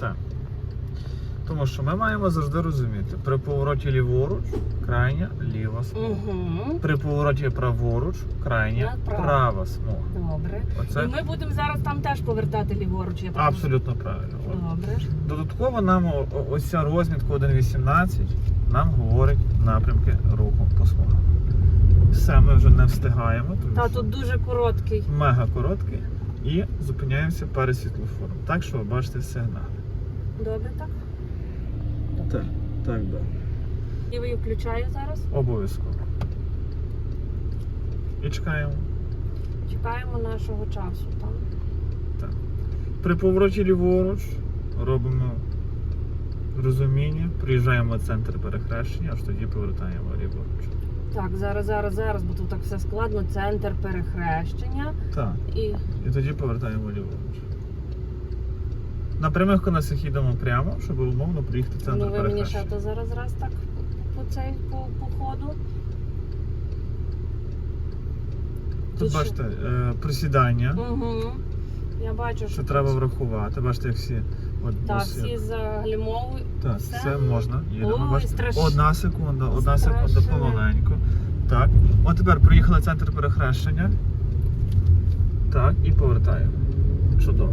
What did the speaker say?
Так. Тому що ми маємо завжди розуміти, при повороті ліворуч крайня ліва смуга. Угу. При повороті праворуч крайня права смуга. Добре. Оце І ми будемо зараз там теж повертати ліворуч. Я абсолютно правильно. Добре. Додатково нам ось ця розмітка 1.18 нам говорить напрямки руху по смугам. Все, ми вже не встигаємо, Та тут дуже короткий. мега короткий. І зупиняємося перед світлофором. Так що ви бачите сигнал. Добре, так? Так, так, так. Лівий включаю зараз. Обов'язково. І чекаємо. Чекаємо нашого часу. Так? При повороті ліворуч робимо розуміння, приїжджаємо в центр перехрещення, аж тоді повертаємо ліворуч. Так, зараз, зараз, зараз, бо тут так все складно. Центр перехрещення Так. і І тоді повертаємо ліворуч. На прямих колесах їдемо прямо, щоб умовно приїхати в центр ну ви мені ще перехрещення. зараз раз так по цей по, по ходу. Тут Тут бачите, е, присідання, Угу. Я бачу, що що тут- треба врахувати. Бачите, як всі. От, Так, ось, всі загальмовують. Так, все. все можна. Їдемо. Ой, Бачите? страшно. Одна секунда, одна секунда Страшно. помаленьку. Так. От тепер приїхали в центр перехрещення. Так, і повертаємо. Чудово.